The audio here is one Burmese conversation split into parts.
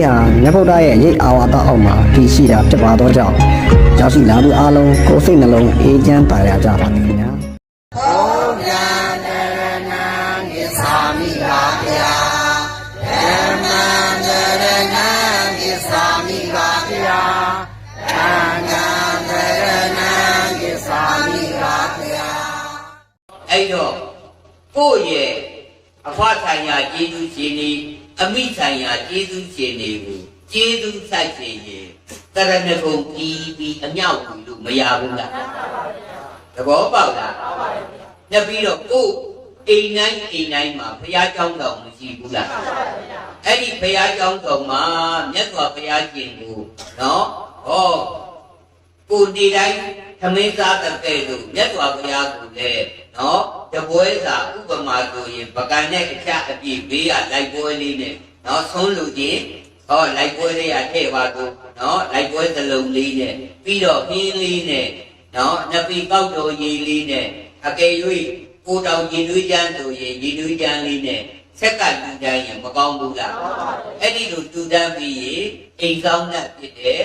လေးဟာမြတ်ဗုဒ္ဓရဲ့ရိတ်အာဝါဒအောက်မှာတည်ရှိတာဖြစ်ပါတော့ကြောင့်ရောက်ရှိလာသူအားလုံးကိုယ်စိတ်နှလုံးအေးချမ်းပါရကြပါသည်ခင်ဗျာအဲ့တော့ကိုယ့်ရဲ့အဖွားဆိုင်ရာကျေးဇူးရှင်တွေ အမိဆိုင်ရာကျေးဇူးရှင်တွေကိုကျေးဇူးဆက်ရှင်ရင်တရဏဂုံပြီးပြီးအမြောက်ဘူးလို့မရဘူးလားသဘောပေါက်လားညက်ပြီးတော့ကိုယ်အိမ်တိုင်းအိမ်တိုင်းမှာဘုရားကျောင်းတော်မရှိဘူးလားအဲ့ဒီဘုရားကျောင်းတော်မှာမြတ်စွာဘုရားရှင်ကိုနော်ဟောကိုဒီတိုင်းသမင်းစားတဲ့ကဲ့သို့မြတ်စွာဘုရားကိုလည်း နော်တပွဲစာဥပမာဆိုရင်ပကံနဲ့အချအပြည့်ဘေးကလိုက်ပွဲလေးနဲ့နော်ဆုံးလူချင်းဟောလိုက်ပွဲလေးရထည့်ပါတော့နော်လိုက်ပွဲသလုံးလေးနဲ့ပြီးတော့ဟင်းလေးနဲ့နော်နှစ်ပီကောက်တော်ရည်လေးနဲ့အကယ်၍ကိုတောင်ရင်သွေးချမ်းဆိုရင်ရင်သွေးချမ်းလေးနဲ့ဆက်ကတူတန်းရင်မကောင်းဘူးလားအဲ့ဒီလိုတူတန်းပြီးရင်အိမ်ကောင်းနဲ့ဖြစ်တဲ့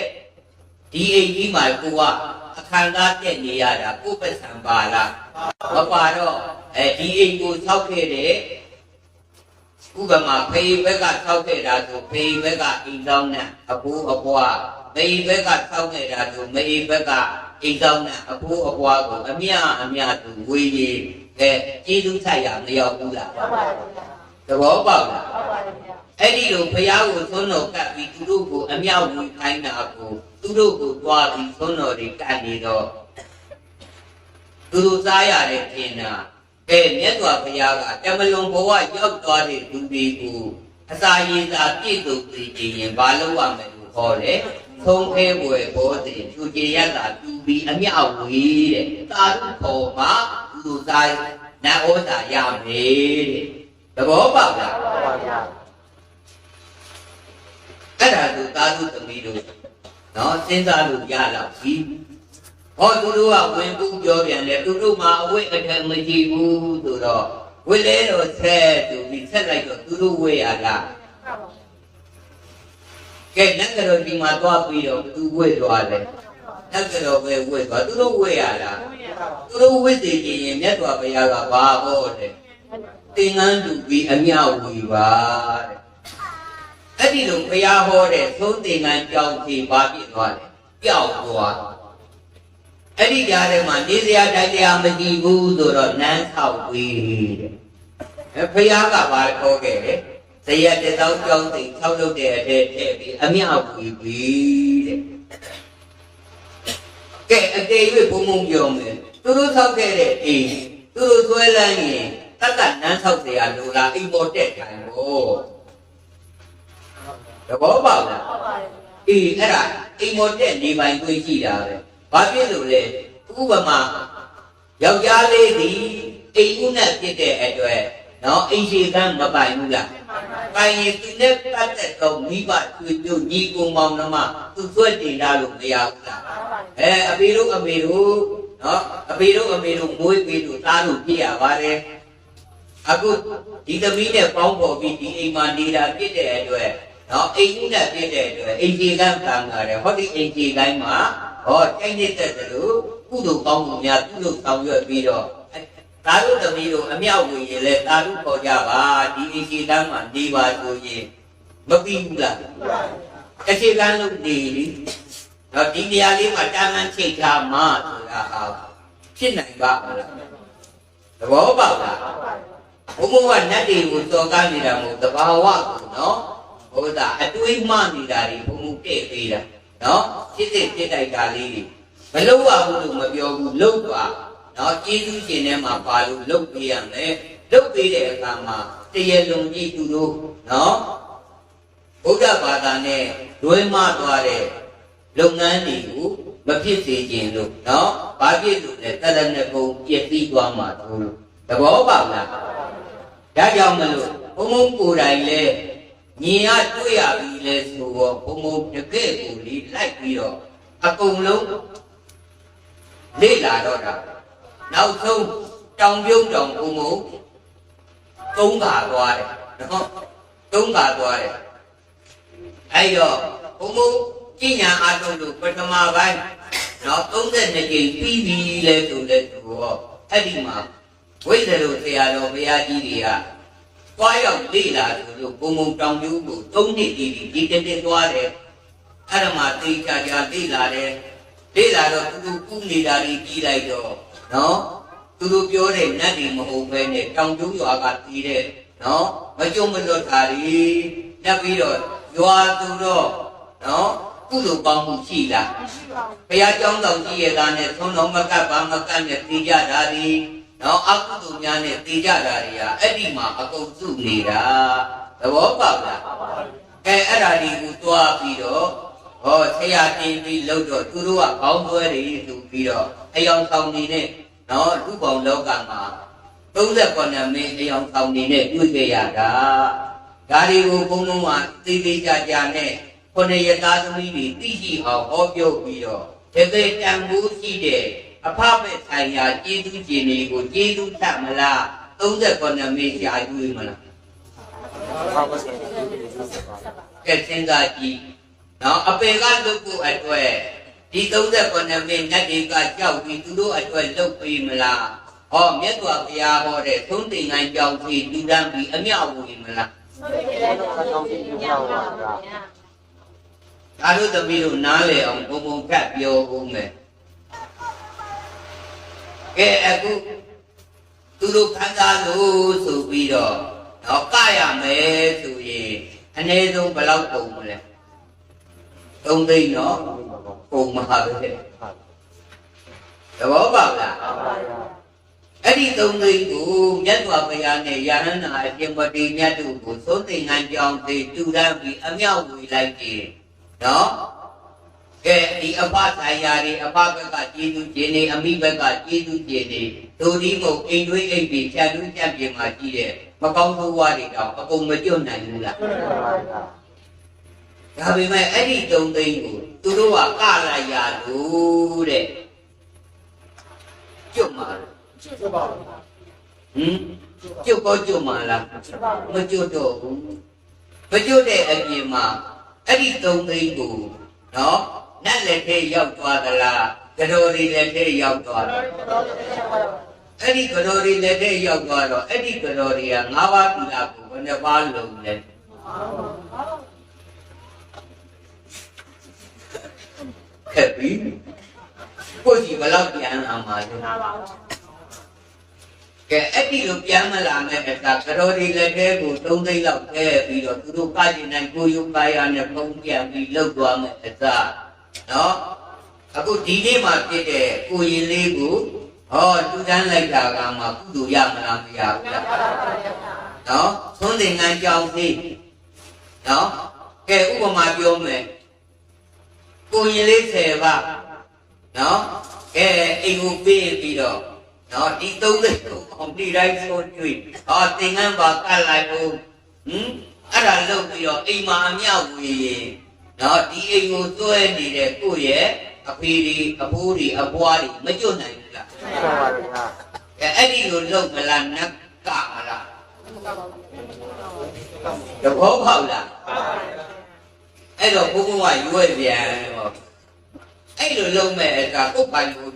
ဒီအိမ်ကြီးမှာကိုကအ ခမ်းအနားတက်နေရတာကိုယ်ပတ်စံပါလားမပါတော့အဲဒီအိမ်ကိုဆောက်ခဲ့တဲ့ဥပမာဖေးဘက်ကဆောက်ခဲ့တာဆိုဖေးဘက်ကအိမ်ဆောင်နဲ့အဖိုးအပွားမေဘက်ကဆောက်ခဲ့တာဆိုမေဘက်ကအိမ်ဆောင်နဲ့အဖိုးအပွားကိုအမြအမြသူဝေးကြီးအဲကျေးဇူးဆိုင်ရမရောက်ဘူးလားသဘောပေါက်လား အဲ့ဒီလိုဘုရားကိုသွန်းတော်ကပ်ပြီးသူတို့ကိုအမြောက်ဝင်ခိုင်းတာကိုသူတို့ကိုတွားပြီးသွန်းတော်တွေကပ်နေတော့သူတို့စားရတဲ့ထင်တာကဲမြတ်စွာဘုရားကတမလွန်ဘဝရောက်သွားတဲ့လူတွေကိုအစာရည်စာပြည့်စုံစေခြင်းရင်ဘာလို့ရမယ်လို့ခေါ်တယ်သုံးခဲွယ်ဘောစဉ်သူကြည်ရတာသူပြီးအမြောက်ဝေးတဲ့သာဓုခေါ်မှာသူတို့စားနတ်ဩဇာရမယ်တဲ့သဘောပေါက်လား အဲ့ဒါသူသားသူသမီးတို့နော်စဉ်းစားလို့ရတော့ပြီဟောသူတို့ကဝင်ကူးပြောပြန်တယ်သူတို့မှာအဝိအထက်မကြည့်ဘူးဆိုတော့ဝိလဲတော့ဆက်သူပြီးဆက်လိုက်တော့သူတို့ဝေရတာကဲနတ်ကတော်ဒီမှာသွားပြီးတော့သူဝေသွားတယ်နတ်ကတော်ပဲဝေသွားသူတို့ဝေရတာသူတို့ဝေတည်ခြင်းရင်မြတ်စွာဘုရားကဘာဟောတယ်သင်္ကန်းတူပြီးအမြောက်ဝီပါတဲ့ အဲ့ဒီလိုဘုရားဟောတဲ့သုံးသင်္ကန်းကြောင်းဖြေပါပြစ်သွားတယ်ပျောက်သွားအဲ့ဒီကြားထဲမှာနေစရာတိုင်းတရားမကြည့်ဘူးဆိုတော့နန်းထောက်ပြီးတဲ့အဲ့ဘုရားကဘာခေါ်ခဲ့လဲဇယတသောကြောင်းသိထောက်လုပ်တဲ့အထဲထည့်ပြီးအမြောက်ပြီးပြီးတဲ့ကဲအတေ၍ဘုံဘုံပြောမယ်သူတို့ထောက်ခဲ့တဲ့အိမ်သူတို့ဆွဲလန်းရင်တတ်တတ်နန်းထောက်เสียလိုလားအိမ်ပေါ်တက်ထိုင်ဖို့ သဘောပေါက်လားအေးအဲ့ဒါအိမ်မော်တက်နေပိုင်တွေးကြည့်တာပဲဘာဖြစ်လို့လဲဥပမာယောက်ျားလေးဒီအိမ်ဦးနဲ့ဖြစ်တဲ့အတွက်နော်အိမ်ရှိကမ်းမပိုင်ဘူးလားပိုင်ရင်သူနဲ့ပတ်သက်တော့မိဘသူတို့ညီကိုမောင်နှမသူဆွဲတင်တာလို့မရဘူးလားအဲအဖေတို့အမေတို့နော်အဖေတို့အမေတို့မွေးပေးတို့သားတို့ပြည့်ရပါတယ်အခုဒီသမီးနဲ့ပေါင်းပေါ်ပြီးဒီအိမ်မှာနေတာဖြစ်တဲ့အတွက် နော်အိမ်ဦးနဲ့ဖြစ်တဲ့အတွက်အိမ်ကြီးကံကံကြတယ်ဟောဒီအိမ်ကြီးတိုင်းမှာဟောတိုက်နေတဲ့တလို့ကုသိုလ်ကောင်းမှုများပြုလုပ်ဆောင်ရွက်ပြီးတော့သာတို့သမီးတို့အမြောက်ဝင်ရင်လဲသာတို့ခေါ်ကြပါဒီအိမ်ကြီးတိုင်းမှာနေပါဆိုရင်မပြီးဘူးလားတစ်ချိန်ကန်းလို့နေလေတော့ဒီနေရာလေးမှာတာမန်ချိန်ချာမှဆိုတာဟာဖြစ်နိုင်ပါမလားသဘောပေါက်လားဘုံဘုံကနတ်တွေကိုစော်ကားနေတာမဟုတ်တဘာဝကိုနော် ဘုရားအတွေးမှနေတာတွေဘုံဘုံတဲ့သေးတာနော်ဖြစ်တဲ့ဖြစ်တိုက်တာလေးတွေမလုပ်ရဘူးလို့မပြောဘူးလုပ်ပါနော်ကျေးဇူးရှင်ထဲမှာပါလို့လုပ်ပေးရမယ်လုပ်ပေးတဲ့အခါမှာတရလုံးကြီးသူတို့နော်ဘုရားဘာသာနဲ့လွဲမသွားတဲ့လုပ်ငန်းတွေကိုမဖြစ်စေခြင်းလို့နော်ဘာဖြစ်လို့လဲတရဏဂုံပြည့်စည်သွားမှာတို့လို့သဘောပေါက်လားဒါကြောင့်မလို့ဘုံဘုံကိုယ်တိုင်လဲညီ ရတွေ့ရပြီလဲဆိုတော့ဘုံဘုံတကယ့်ကိုလေးလိုက်ပြီးတော့အကုန်လုံးလေ့လာတော့တာနောက်ဆုံးတောင်ပြုံးတောင်ဘုံဘုံသုံးခါသွားတယ်နော်သုံးခါသွားတယ်အဲ့တော့ဘုံဘုံကျညာအားထုတ်လို့ပထမပိုင်းနော်32ကြိမ်ပြီးပြီလဲဆိုလဲသူတော့အဲ့ဒီမှာဝိဇ္ဇရုဆရာတော်ဘုရားကြီးတွေက တွားရောက်လေ့လာဆိုလို့ဘုံဘုံတောင်ကျိုးကို၃နှစ်တည်တည်ဒီတစ်နှစ်သွားတယ်အဲ့ဒါမှသိချာချာလေ့လာတယ်လေ့လာတော့သူတို့ကုနေတာကြီးကြီးလိုက်တော့နော်သူတို့ပြောတဲ့နတ်တွေမဟုတ်ပဲနဲ့တောင်ကျိုးရွာကတည်တဲ့နော်မကြုံမလွတ်တာကြီးညက်ပြီးတော့ရွာသူတော့နော်ကုသိုလ်ကောင်းမှုရှိလားဘုရားကျောင်းတော်ကြီးရဲ့သားနဲ့သုံးတော်မကပ်ပါမကပ်နဲ့တည်ကြတာဒီ နော်အကုသိုလ်များနဲ့တည်ကြတာတွေကအဲ့ဒီမှာအကုန်စုနေတာသဘောပေါက်လားကဲအဲ့ဒါဒီကိုတွားပြီးတော့ဟောဆရာတင်ပြီးလို့တော့သူတို့ကခေါင်းသွဲတွေသူပြီးတော့အယောင်ဆောင်နေတဲ့နော်လူပေါင်းလောကမှာ39မင်းအယောင်ဆောင်နေနဲ့တွေ့ကြရတာဒါတွေကိုဘုံဘုံကသိသိကြကြနဲ့ခုနှစ်ရသားသမီးတွေသိရှိအောင်ဟောပြောပြီးတော့တကယ်တန်ဖိုးရှိတဲ့ အဖပဲဆိုင်ရာကျေးဇူးရှင်တွေကိုကျေးဇူးတတ်မလား39မင်းရှားယူမလားကဲစဉ်းစားကြည့်နော်အပေကလုတ်ဖို့အတွက်ဒီ39မိနစ်တွေကကြောက်ပြီးသူတို့အတွက်လုတ်ပြီးမလားဟောမြတ်စွာဘုရားဟောတဲ့သုံးတင်ငန်းကြောင့်ဒီလူတန်းပြီးအမြောက်ဝင်မလားဒါတို့သမီးတို့နားလေအောင်ဘုံဘုံကတ်ပြောဦးမယ် ကဲအခုသူတို့ခံစားလို့ဆိုပြီးတော့တော့ကရမယ်ဆိုရင်အနည်းဆုံးဘယ်လောက်ပုံမလဲသုံးသိန်းနော်ပုံမှာပဲသဘောပေါက်လားအဲ့ဒီသုံးသိန်းကိုမြတ်စွာဘုရားနဲ့ယာရဏအရှင်မတိမြတ်တို့ကိုသုံးသိန်းငံကြောင်းသေးတူတန်းပြီးအမြောက်ဝေလိုက်ကြည့်နော် ကဲဒီအဖဆိုင်ရာတွေအဖဘက်ကကျေးဇူးရှင်နေအမိဘက်ကကျေးဇူးရှင်နေတို့ဒီမို့အိမ်တွေးအိမ်ပြီးဖြတ်လူးဖြတ်ပြင်မှာကြီးတဲ့မကောင်းသောဝါတွေတော့အကုန်မကျွတ်နိုင်ဘူးလားဒါပေမဲ့အဲ့ဒီတုံသိန်းကိုသူတို့ကကလိုက်ရလို့တဲ့ကျွတ်မှာလားဟင်ကျွတ်ကောကျွတ်မှာလားမကျွတ်တော့ဘူးမကျွတ်တဲ့အပြင်မှာအဲ့ဒီတုံသိန်းကိုနော် နတ်လက်ထဲရောက်သွားသလားကတော်ရီလက်ထဲရောက်သွားတယ်အဲ့ဒီကတော်ရီလက်ထဲရောက်သွားတော့အဲ့ဒီကတော်ရီက၅ပါးသီလကိုဘယ်နှပါးလုံးလဲခက်ပြီကိုကြီးဘယ်လောက်ပြန်လာမှာလဲကဲအဲ့ဒီလိုပြန်မလာမဲ့အခါကတော်ဒီလက်ထဲကို၃သိန်းလောက်ထည့်ပြီးတော့သူတို့ကကြည့်နိုင်ကိုယုကာယနဲ့ပုံပြန်ပြီးလှုပ်သွားမဲ့အခါ နော်အခုဒီနေ့မှဖြစ်တဲ့ကိုရင်လေးကိုဟောတူတန်းလိုက်တာကမှကုသိုလ်ရမလားမရဘူးလားနော်သွန်းတင်ငန်းကြောင်းသေးနော်ကဲဥပမာပြောမယ်ကိုရင်လေး10ပါနော်ကဲအိမ်ကိုပေးပြီးတော့နော်ဒီ30ကိုအောင်ဒီတိုင်းဆိုတွေ့ဟောသင်္ကန်းပါကတ်လိုက်ဦးဟင်အဲ့ဒါလုပ်ပြီးတော့အိမ်မှာအမြောက်ဝေရင် နော်ဒီအိမ်ကိုသွဲနေတဲ့ကိုရဲ့အဖေဒီအဖိုးဒီအဘွားဒီမကျွတ်နိုင်ဘူးလားကဲအဲ့ဒီလိုလုပ်မလားနတ်ကမလားတဘောပေါက်လားအဲ့တော့ဘုဘကရွယ်ပြန်ဟောအဲ့လိုလုံးမဲ့အခါကိုယ်ပိုင်ကို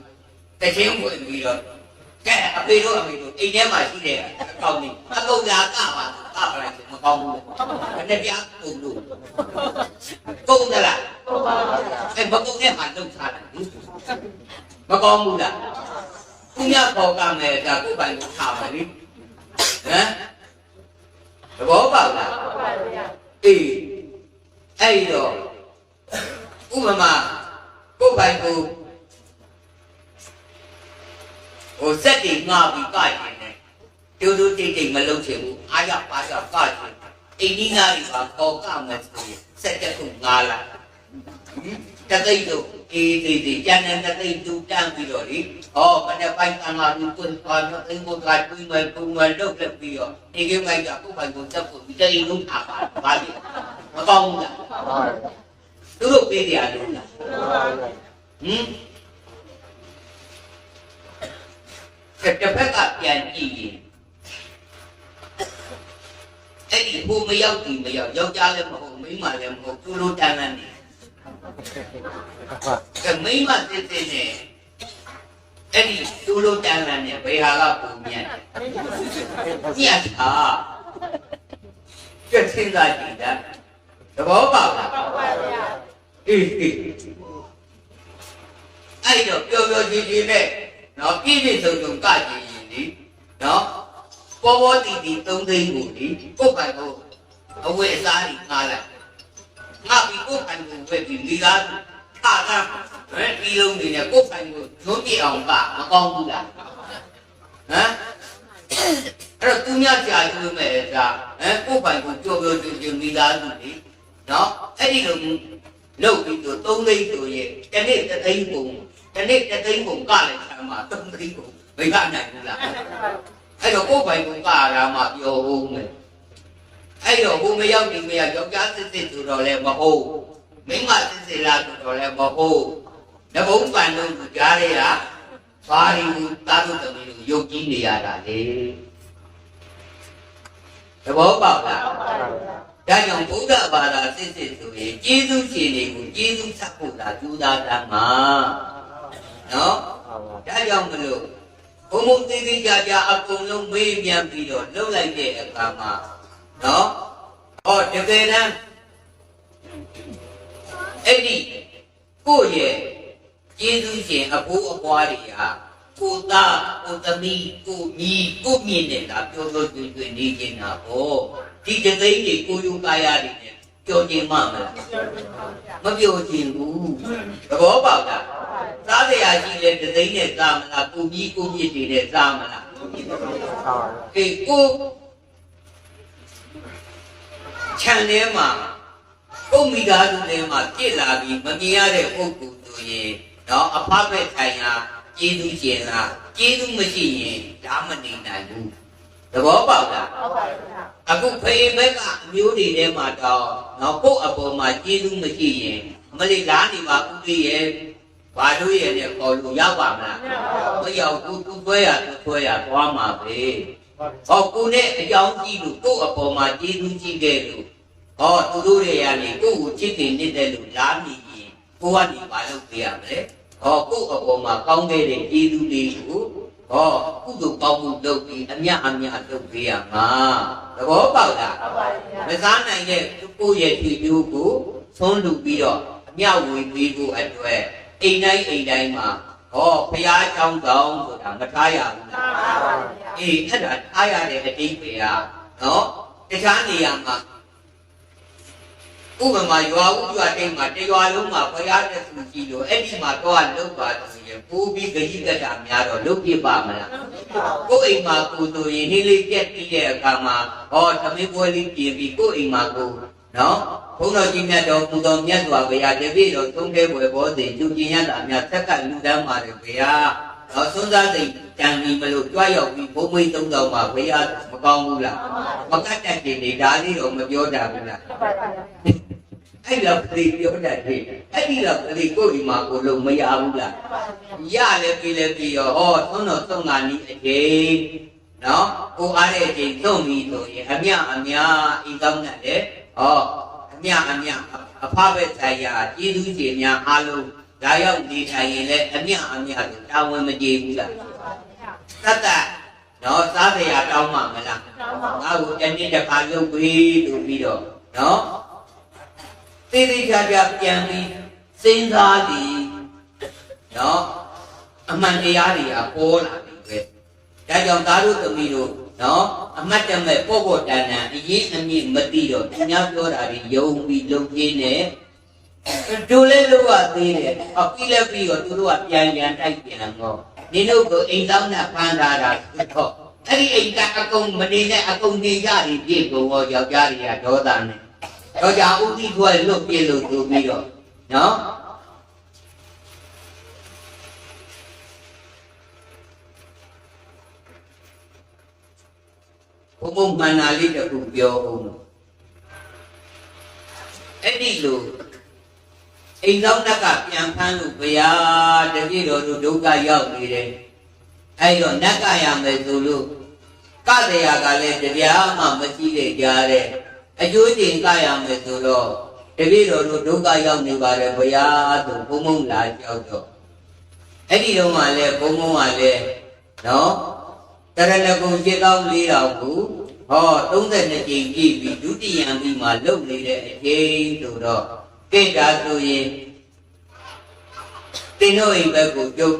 တချင်းဝင်ပြီးတော့ကဲအဖေတို့အမေတို့အိမ်ထဲမှာရှိတဲ့အကောင်းကြီးအကုန်လာကပါကပါလိုက်မ ကောင်းဘူးဘယ်နဲ့ပြကုန်လို့ကုန်သလားအဲ့မကုန်တဲ့မှာလုံးထားတယ်မကောင်းဘူးလားသူများပေါ်ကမယ်ဒါကိုယ်ပိုင်ကိုထားပါလေဟမ်သဘောပေါက်လားအေးအဲ့တော့ဥပမာကိုယ်ပိုင်ကိုဟိုစက်တွေငါပြီးကြိုက်နေတယ် တူတူတိတ်တိတ်မလုံးချင်ဘူးအားရပါရကချင်အိန္ဒိနာတွေပါပေါ်ကမယ်ဆိုရင်စက်တက်ကိုငါလာတသိတ်တို့အေးသေးသေးကျန်တဲ့တသိတ်တူတန်းပြီးတော့လေဟောမနေ့ပိုင်းကငါလူကွန်းပါတော့အင်းကိုကတွင်းမဲ့ပုံမဲ့လုပ်လက်ပြီးတော့ဒီကိမိုက်ကကိုယ်ပိုင်ကိုတက်ဖို့တိတ်လုံးထားပါပါလေမကောင်းဘူးလားသူတို့ပေးတယ်အားလုံးလားဟင်ကဲတစ်ဖက်ကပြန်ကြည့်ရင် အဲ့ဒီဟိုမရောက်ဒီမရောက်ယောက်ျားလည်းမဟုတ်မိန်းမလည်းမဟုတ်သူလိုတန်းတန်းနေကဲမိန်းမစစ်စစ်နဲ့အဲ့ဒီသူလိုတန်းတန်းနဲ့ဘယ်ဟာကပုံမြတ်ညတ်တာကြက်စင်းသားကြည့်တာသဘောပေါက်လားအေးအေးအဲ့တော့ပျော်ပျော်ကြည်ကြည်နဲ့နော်ပြည့်ပြည့်စုံစုံကကြည်ရင်ဒီနော် ပေါ်ပေါ်တီတီသုံးသိန်းကိုဒီပုတ်ပိုင်ကိုအဝယ်အစားကြီးငားလိုက်ငါပြီးပုတ်ပိုင်ကိုဝယ်ပြီးမိသားစုထားတာဘယ်ပြီးလုံးနေနဲ့ပုတ်ပိုင်ကိုဇွန်းပြအောင်ကမကောင်းဘူးလားဟမ်အဲ့တော့သူများကြာကျိုးမဲ့ဒါဟမ်ပုတ်ပိုင်ကိုကြော်ကြော်ကြွကြွမိသားစုဒီနော်အဲ့ဒီလိုလုပ်ပြီးတော့သုံးသိန်းဆိုရင်တစ်နေ့တစ်သိန်းပုံတစ်နေ့တစ်သိန်းပုံကလည်းဆံမှာသုံးသိန်းပုံမရနိုင်ဘူးလား အဲ့တော့ကိုယ်ပိုင်ကိုကရာမှပြောဦးမယ်အဲ့တော့ဘုံမရောက်ဒီမရောက်ယောက်ျားစစ်စစ်ဆိုတော့လည်းမဟုတ်မိန်းမစစ်စစ်လားဆိုတော့လည်းမဟုတ်တဘုံပန်တို့ကကြားရတာဘာရီကိုတာတို့တမီးတို့ယုတ်ကြည်နေရတာလေသဘောပေါက်လားဒါကြောင့်ဗုဒ္ဓဘာသာစစ်စစ်ဆိုရင်ကျေးဇူးရှင်တွေကိုကျေးဇူးဆက်ဖို့သာကြိုးစားတတ်မှာနော်ဒါကြောင့်မလို့ ဘုံဘုံသေးသေးကြကြအကုန်လုံးမေးပြန်ပြီးတော့လှုပ်လိုက်တဲ့အခါမှာနော်ဟောတကယ်တမ်းအဲ့ဒီကိုယ့်ရဲ့ကျေးဇူးရှင်အဖိုးအပွားတွေဟာကိုသားကိုသမီးကိုညီကိုမြင့်နေတာပြောလို့တွေ့တွေ့နေနေတာဟောဒီတသိန်းတွေကိုယုံကားရတယ်နဲ့ကြော်ခြင်းမမလားမပြောခြင်းဘူးသဘောပေါက်လား စားစရာရှိလဲတသိန်းနဲ့စားမလားကိုကြီးကိုမြင့်တွေနဲ့စားမလားအေးကိုခြံထဲမှာကိုမိသားစုထဲမှာပြစ်လာပြီးမမြင်ရတဲ့ပုဂ္ဂိုလ်ဆိုရင်တော့အဖဖက်ဆိုင်ရာကျေးဇူးရှင်လားကျေးဇူးမရှိရင်ဒါမနေနိုင်ဘူးသဘောပေါက်လားအခုဖေးဘက်ကအမျိုးတွေထဲမှာတော့တော့ကိုယ့်အပေါ်မှာကျေးဇူးမရှိရင်မလေးလားနေပါဦးသေးရဲ့ ဘာလို့ရဲ့နဲ့ခေါ်လို့ရောက်ပါမလားမရောက်ဘူးသူဆွဲရသူဆွဲရသွားမှာပဲဟောကိုနဲ့အကြောင်းကြည့်လို့ကိုယ့်အပေါ်မှာကျေးဇူးရှိခဲ့လို့ဟောသူတို့တွေကနေကိုယ့်ကိုချစ်တင်နေတဲ့လို့လားနေရင်ကိုကနေမလုပ်ပြရမလဲဟောကိုယ့်အပေါ်မှာကောင်းခဲ့တဲ့ကျေးဇူးလေးကိုဟောကုသိုလ်ကောင်းမှုလုပ်ပြီးအမြအမြလုပ်ပေးရမှာသဘောပေါက်လားမစားနိုင်တဲ့ကိုယ့်ရဲ့ဖြေကျိုးကိုသွန်းလူပြီးတော့အမြဝေပေးဖို့အတွက် အိမ်တိုင်းအိမ်တိုင်းမှာဟောဘုရားကြောင်းတောင်းဆိုတာမထားရဘူးလားထားပါဗျာအေးအဲ့ဒါထားရတဲ့အတိတ်ပဲอ่ะနော်တခြားနေရာမှာဥပမာရွာဦးရွာတိတ်မှာတရွာလုံးမှာဘုရားတဲ့သူကြီးလို့အဲ့ဒီမှာတော့လုတ်ပါသူရင်ပူပြီးဂရိကတာများတော့လုတ်ပြပါမလားကိုယ်အိမ်မှာကိုသူရင်နှိလေးပြက်ပြီးတဲ့အခါမှာဟောသမီးပွဲလေးပြင်ပြီးကိုယ်အိမ်မှာကိုနော် ဘုန်းတော်ကြီးမြတ်တော်ပူတော်မြတ်စွာဘုရားတပည့်တော်သုံးခဲပွဲဘောစဉ်ကျူကျင်ရတာအများသက်ကလူတန်းပါတယ်ဘုရားတော့စွန်းစားစိတ်တန်ပြီးမလို့ကြွားရောက်ပြီးဘုံမိတ်သုံးတော်မှာဘုရားမကောင်းဘူးလားမကတ်တတ်တယ်ဒါလေးတော့မပြောတာဘူးလားအဲ့လောက်ကလေးပြောတတ်တယ်အဲ့ဒီလောက်ကလေးကိုယ်ဒီမှာကိုလုံးမရဘူးလားရလည်းပြီလည်းပြီရောဟောသွန်းတော်သုံးကနီးအချိန်နော်ကိုအားတဲ့အချိန်သုံးပြီဆိုရင်အမြအမြဤကောင်းတဲ့လေဟောအ မြအမြအဖဘက်ဆိုင်ရာကျေးဇူးရှင်များအားလုံးဒါရောက်နေထိုင်ရင်လည်းအမြအမြကိုတာဝန်မကျေဘူးလားတတ်တတ်နော်စားစရာတောင်းမှမလားငါ့ကိုတနေ့တစ်ခါလုပ်ပြီးလို့ပြီးတော့နော်သေးသေးချာချာပြန်ပြီးစဉ်းစားသည်နော်အမှန်တရားတွေကပေါ်လာပြီပဲဒါကြောင့်သားတို့သမီးတို့ နော်အမှတ်တမဲ့ပေါ့ပေါ့တန်တန်အရေးအမြင့်မသိတော့သူများပြောတာတွေယုံပြီးလုံပြင်းနေတို့လည်းလို့ရသေးတယ်အပြီးလည်းပြီးတော့သူတို့ကပြန်ပြန်တိုက်ပြန်တော့နင်တို့ကိုအိမ်သားနဲ့ဖမ်းထားတာတော့အဲ့ဒီအိမ်ကအကုန်မနေနဲ့အကုန်နေကြပြီပြေကုန်ရောယောက်ျားတွေကဒေါသနဲ့တော့ကြာဥတိခွဲလွတ်ပြလို့ဆိုပြီးတော့နော် ဘုံဘုံမှန်တာလေးတစ်ခုပြောဦးအဲ့ဒီလိုအိမ်သောတက်ကပြန်ဖမ်းလို့ဘုရားတပြည့်တော်တို့ဒုက္ခရောက်နေတယ်အဲ့တော့နတ်ကရမယ်ဆိုလို့ကကတရားကလည်းတရားမှမရှိတဲ့ကြားတဲ့အကျိုးတင်ကရမယ်ဆိုတော့တပည့်တော်တို့ဒုက္ခရောက်နေပါတယ်ဘုရားဆိုဘုံဘုံလာကြောက်တော့အဲ့ဒီတော့မှလည်းဘုံဘုံကလည်းနော် တရဏဂုံ7တောင်း4တောင်ကိုဟော32ကြိမ်ကြည့်ပြီးဒုတိယံပြီးမှလုတ်နေတဲ့အချိန်ဆိုတော့ကိတ္တာဆိုရင်တင်းတို့အိမ်ဘက်ကိုကျုပ်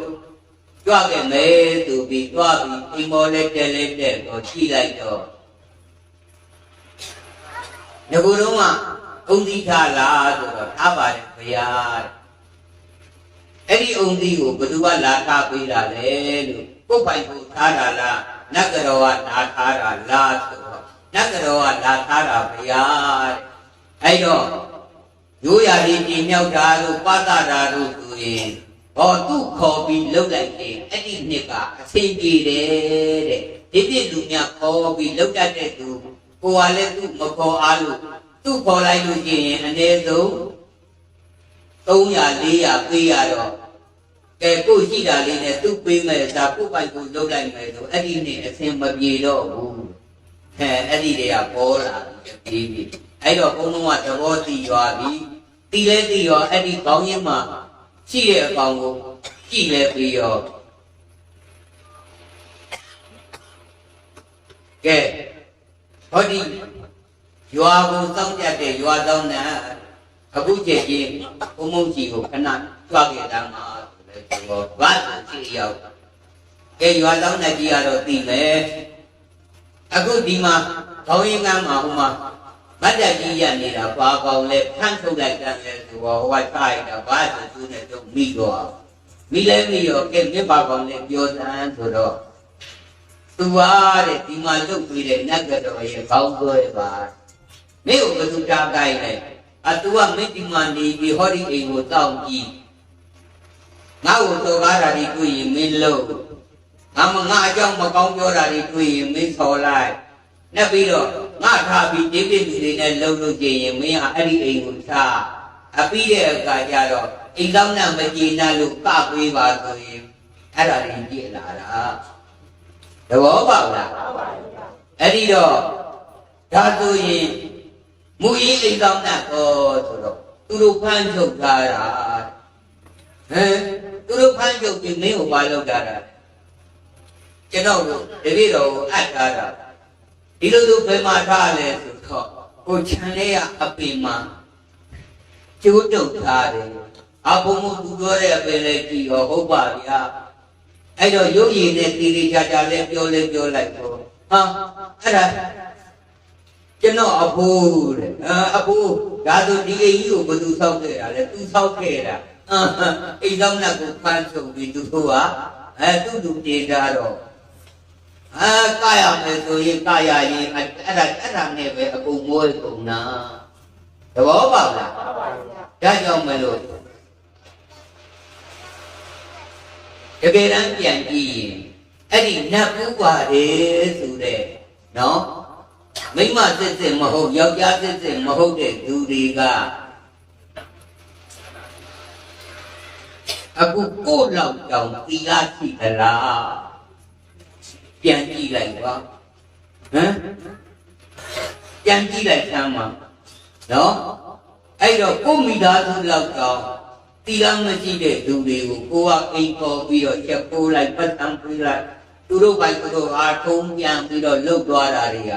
ကြွခဲ့မယ်ဆိုပြီးကြွပြီးအိမ်မော်လက်တက်လက်တက်ကိုကြည့်လိုက်တော့ငကူတော့ကအုံသီးထားလားဆိုတော့ထားပါတယ်ဘုရားတဲ့အဲ့ဒီအုံသီးကိုဘယ်သူကလာထားပေးတာလဲလို့ ပုတ်ပိုင်ကိုထားတာလားနတ်ကတော်ကလာထားတာလားဆိုတော့နတ်ကတော်ကလာထားတာဘုရားတဲ့အဲ့တော့ရိုးရာလေးပြင်မြောက်တာတို့ပသတာတို့ဆိုရင်ဟောသူ့ခေါ်ပြီးလှုပ်လိုက်ရင်အဲ့ဒီနှစ်ကအဆင်ပြေတယ်တဲ့ဒီပြည့်လူများခေါ်ပြီးလှုပ်တတ်တဲ့သူကိုယ်ကလည်းသူ့မခေါ်အားလို့သူ့ခေါ်လိုက်လို့ရှိရင်အနည်းဆုံး300 400ပေးရတော့ ကဲကိုရှိတာလေးနဲ့သူ့ပေးမယ်ဒါကိုပိုက်ကိုလှုပ်လိုက်မယ်ဆိုအဲ့ဒီနှစ်အဆင်မပြေတော့ဘူးအဲအဲ့ဒီတွေကပေါ်လာပြီးပြီအဲ့တော့ဘုန်းတော်ကသဘောတည်သွားပြီတည်လဲတည်ရောအဲ့ဒီကောင်းရင်မှာရှိတဲ့အကောင်ကိုကြည့်လဲပြီးရောကဲဟောဒီရွာကိုစောင့်ကြတဲ့ရွာဆောင်နာအခုချက်ချင်းဘုံမုံကြီးကိုခဏကြွားခဲ့တာမှာ ဆိုလဲဆိုတော့ဘာလို့ရှိရောက်ကဲရွာဆောင်နာကြီးကတော့သိမယ်အခုဒီမှာခေါင်းရင်းကမ်းမှာဟိုမှာမတ်တက်ကြီးရနေတာဘာကောင်လဲဖမ်းထုတ်လိုက်တယ်လဲဆိုတော့ဟိုကထားရတာဘာဆိုသူနဲ့တော့မိတော့မိလဲမိရောကဲမြစ်ပါကောင်လဲပြောစမ်းဆိုတော့သူပါတဲ့ဒီမှာလုတ်ပြီးတဲ့နတ်ကတော်ရဲ့ခေါင်းသွဲပါမင်းကိုဘယ်သူတားကိုင်းလဲအတူကမင်းဒီမှာနေပြီးဟောဒီအိမ်ကိုတောက်ကြည့် ငါ့ကိုတော်ကားတာဒီတွေ့ရင်မင်းလို့ငါမငါအကြောင်းမကောင်းပြောတာဒီတွေ့ရင်မင်းဆော်လိုက်နဲ့ပြီးတော့ငါထားပြီးဒီပြည့်လူတွေနဲ့လှုပ်လို့ကြရင်မင်းကအဲ့ဒီအိမ်ကိုထားအပြီးတဲ့အခါကျတော့အိမ်ကောင်းနဲ့မကြည်နာလို့ကပေးပါဆိုရင်အဲ့ဒါတွေပြည့်လာတာသဘောပေါက်လားအဲ့ဒီတော့ဒါဆိုရင်မူကြီးအိမ်ကောင်းနဲ့ဟောဆိုတော့သူတို့ဖမ်းချုပ်ထားတာဟမ် သူတို့ဖမ်းချုပ်ပြီးမင်းကိုပါလောက်တာကျွန်တော်တို့တပည့်တော်ကိုအပ်ထားတာဒီလိုသူဘယ်မှာထားလဲဆိုတော့ကိုခြံလေးကအပင်မှာကျိုးတုတ်ထားတယ်အဘုံမသူပြောတဲ့အပင်လေးကြည့်ရောဟုတ်ပါဗျာအဲ့တော့ရုပ်ရည်နဲ့တီတီချာချာလေးပြောလေးပြောလိုက်တော့ဟာအဲ့ဒါကျွန်တော်အဖိုးတဲ့အာအဖိုးဒါဆိုဒီအိမ်ကြီးကိုဘယ်သူဆောက်ခဲ့တာလဲသူဆောက်ခဲ့တာ အာအိမ်ဆောင်နဲ့ကိုဖမ်းချုပ်ပြီးသူတို့ကအဲသူ့သူပြေးကြတော့အာကရမယ်ဆိုရင်ကရရင်အဲ့ဒါအဲ့ဒါနဲ့ပဲအကုန်မွေးကုန်နာသဘောပေါက်လားဒါကြောင့်မလို့တကယ်တမ်းပြန်ကြည့်ရင်အဲ့ဒီနတ်ဘူးပါတယ်ဆိုတဲ့နော်မိမစစ်စစ်မဟုတ်ယောက်ျားစစ်စစ်မဟုတ်တဲ့သူတွေက အခုကိုယ့်လောက်တောင်သီလရှိသလားပြန်ကြည့်လိုက်ပါဟမ်ပြန်ကြည့်လိုက်ဆမ်းပါနော်အဲ့တော့ကိုယ့်မိသားစုလောက်တောင်သီလမရှိတဲ့သူတွေကိုကိုကအိမ်ပေါ်ပြီးတော့ချက်ပိုးလိုက်ပတ်တံပေးလိုက်သူတို့ဘိုက်သူတို့အားထုံးပြန်ပြီးတော့လှုပ်သွားတာတွေက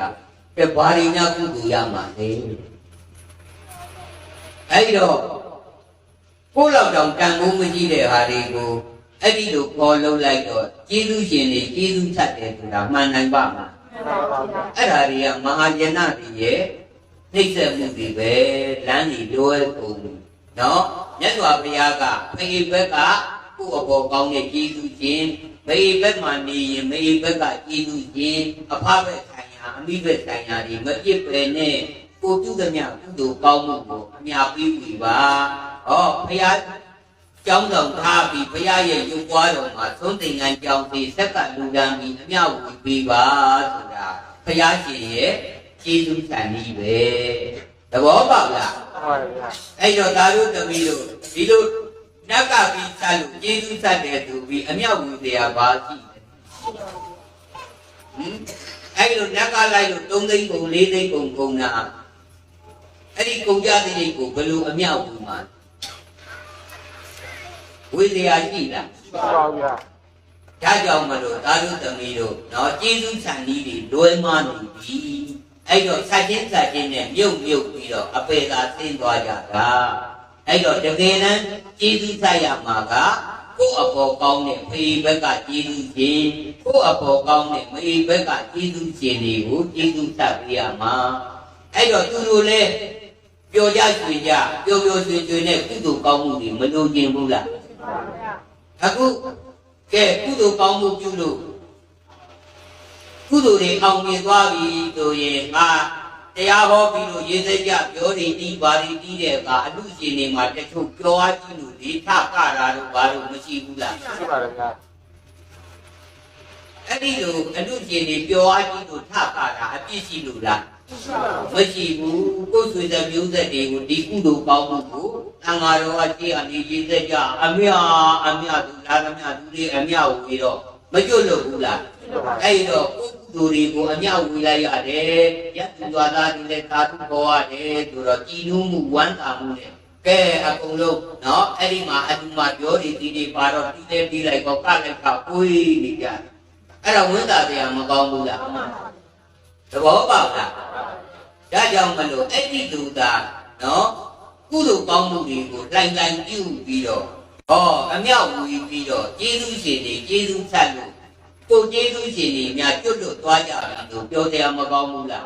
အဲဘာတွေများကုသိုလ်ရမှာလဲအဲ့တော့ ကိုယ့်လောက်တောင်တန်ဖိုးမကြီးတဲ့ဟာတွေကိုအဲ့ဒီလိုပေါ်လုံးလိုက်တော့ကျေးဇူးရှင်တွေကျေးဇူးထပ်တယ်ဆိုတာမှန်နိုင်ပါမလားအဲ့ဒါတွေကမဟာယနတွေရဲ့နှိမ့်ဆက်မှုတွေပဲလမ်းကြီးလွဲကုန်နော်မြတ်စွာဘုရားကဖေဘက်ကကိုယ့်အဘောကောင်းတဲ့ကျေးဇူးရှင်မေဘက်မှာနေရင်မေဘက်ကကျေးဇူးရှင်အဖဘက်ဆိုင်ရာအမိဘက်ဆိုင်ရာတွေမပြစ်ပယ်နဲ့ကိုပြုသမျှကုသိုလ်ကောင်းမှုကိုအများပြီးပြီပါ ဟောဘုရားကျောင်းတော်ထားပြီးဘုရားရဲ့ရုပ်ပွားတော်မှာသုံးသင်္ကန်းကြောင်းပြီးဆက်ကလူကံပြီးအမြောက်ဝီပေးပါဆိုတာဘုရားရှင်ရဲ့ကျေးဇူးဆန်ကြီးပဲသဘောပေါက်လားအဲ့တော့ဒါတို့သမီးတို့ဒီလိုနတ်ကပြီးဆက်လို့ကျေးဇူးဆက်တယ်သူပြီးအမြောက်ဝီတရားပါရှိတယ်ဟင်အဲ့လိုနတ်ကလိုက်လို့3သိန်းကုန်4သိန်းကုန်ကုန်တာအဲ့ဒီကုန်ကြတဲ့အိတ်ကိုဘယ်လိုအမြောက်ဘူးမှာ ဝိဇ္ဇာရှိလားပါပါဗျာဒါကြောင့်မလို့သာဓုသမီးတို့နော်ကျေးဇူးဆန်ကြီးတွေလွယ်မနေပြီအဲ့တော့ဆက်ချင်းဆက်ချင်းနဲ့မြုပ်မြုပ်ပြီးတော့အပေသာဆင်းသွားကြတာအဲ့တော့တကယ်တမ်းကျေးဇူးဆက်ရမှာကကိုယ့်အပေါ်ကောင်းတဲ့ဖေဘက်ကကျေးဇူးရှင်ကိုယ့်အပေါ်ကောင်းတဲ့မေဘက်ကကျေးဇူးရှင်တွေကိုကျေးဇူးဆက်ပေးရမှာအဲ့တော့သူတို့လည်းပျော်ကြရွှင်ကြပျော်ပျော်ရွှင်ရွှင်နဲ့ကုသိုလ်ကောင်းမှုတွေမလိုချင်ဘူးလား အခုကဲကုသိုလ်ကောင်းမှုပြုလို့ကုသိုလ်တွေအောင်မြင်သွားပြီဆိုရင်ငါတရားဟောပြီးလို့ရေးစိတ်ကြပြောနေတီးပါနေတီးတဲ့အခါအလူရှင်တွေမှာတချို့ပြောအားကြည့်လို့လေထကတာတော့ဘာလို့မရှိဘူးလားရှိပါတယ်ဗျာအဲ့ဒီလိုအလူရှင်တွေပြောအားကြည့်လို့ထကတာအပြစ်ရှိလို့လား မရှိဘူးကိုယ်ဆွေတဲ့မျိုးဆက်တွေကိုဒီကုသိုလ်ကောင်းမှုကိုသံဃာတော်ကကြည့်အနေရေးစိတ်ကြအမြအမြသူလာသမျှသူတွေအမြဝပြီးတော့မကျွတ်လို့ဘူးလားအဲ့တော့ပုဂ္ဂိုလ်တွေကိုအမြောက်ဝေလိုက်ရတယ်။ယတ္တိဝါဒတွေလည်းသာဓုခေါ်ရတယ်ဆိုတော့ကြည်နူးမှုဝမ်းသာမှုနဲ့ကဲအကုန်လုံးနော်အဲ့ဒီမှာအတူမှာပြောဒီဒီတွေပါတော့တီးလဲတီးလိုက်တော့ကလိုက်ကပွေးနေကြတယ်။အဲ့တော့ဝမ်းသာတရားမကောင်းဘူးလား။ သဘောပေါက်လားဒါကြောင့်မလို့အဲ့ဒီသူသာနော်ကုသိုလ်ကောင်းမှုတွေကိုလှိုင်လှိုင်ပြုပြီးတော့ဟောအမြောက်ဝီပြီးတော့ကျေးဇူးရှင်တွေကျေးဇူးဆက်လို့ကိုကျေးဇူးရှင်တွေများကျွတ်လွတ်သွားကြတယ်လို့ပြောတရားမကောင်းဘူးလား